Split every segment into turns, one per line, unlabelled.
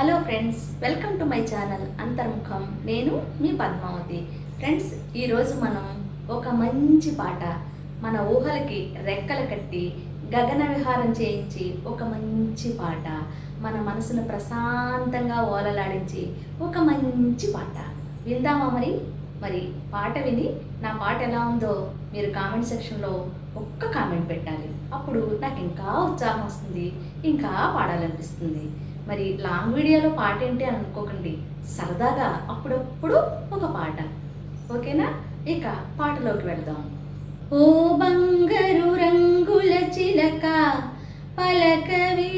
Hello friends welcome to my channel Antarmukham నేను మీ Padmavati. Friends ఈరోజు మనం ఒక మంచి పాట మన ఊహలకి రెక్కలు కట్టి గగన విహారం చేయించి ఒక మంచి పాట మన మనసును ప్రశాంతంగా ఓలలాడించి ఒక మంచి పాట. విందామా మరి? మరి పాట విని నా పాట ఎలా ఉందో మీరు కామెంట్ సెక్షన్లో ఒక్క కామెంట్ పెట్టాలి. అప్పుడు నాకు ఇంకా ఉత్సాహం వస్తుంది ఇంకా పాడాలనిపిస్తుంది. మరి లాంగ్ వీడియోలో పాట ఏంటి అనుకోకండి. సరదాగా అప్పుడప్పుడు ఒక పాట. ఓకేనా? ఇక పాటలోకి వెళ్దాం. ఓ బంగారు రంగుల చిలక పలకవే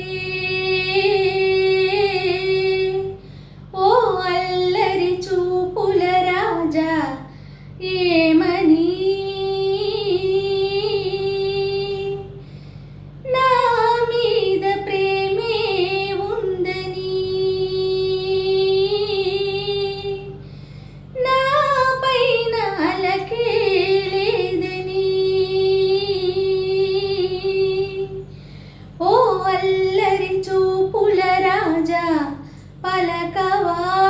పలకవా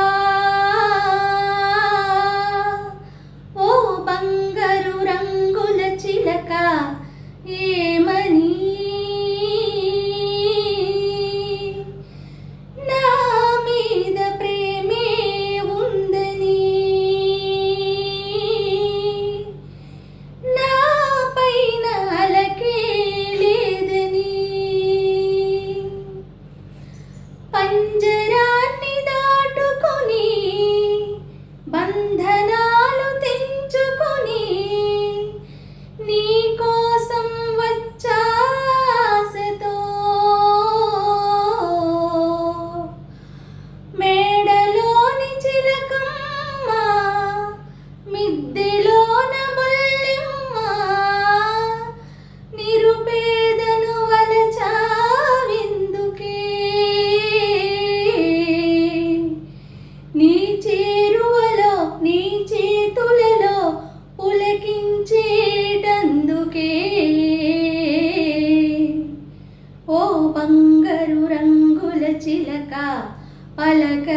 చిలక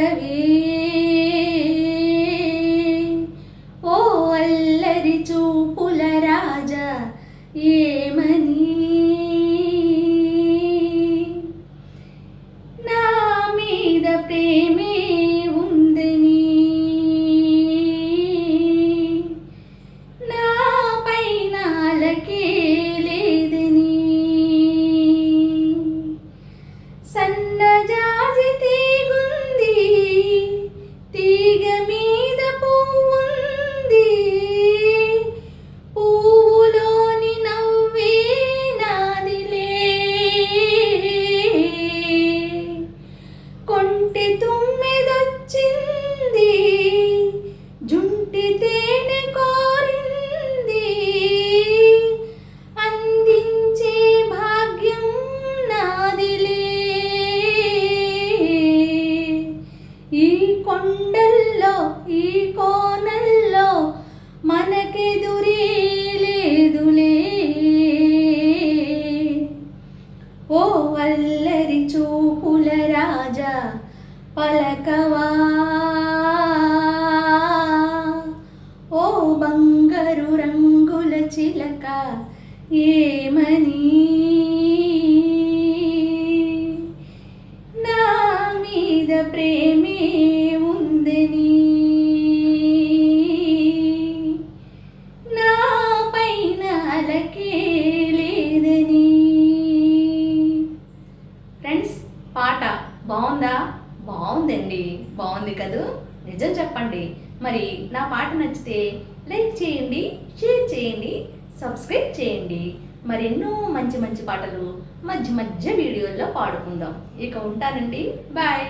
ఈ కొండల్లో ఈ కోనల్లో మనకెదురే లేదులే. ఓ అల్లరి చూపుల రాజా పలకవా. ఓ బంగారు రంగుల చిలక ఏమని? పాట బాగుందా? బాగుందండి. బాగుంది కదూ? నిజం చెప్పండి. మరి నా పాట నచ్చితే లైక్ చేయండి షేర్ చేయండి సబ్స్క్రైబ్ చేయండి. మరెన్నో మంచి మంచి పాటలు మధ్య మధ్య వీడియోల్లో పాడుకుందాం. ఇక ఉంటానండి. బాయ్.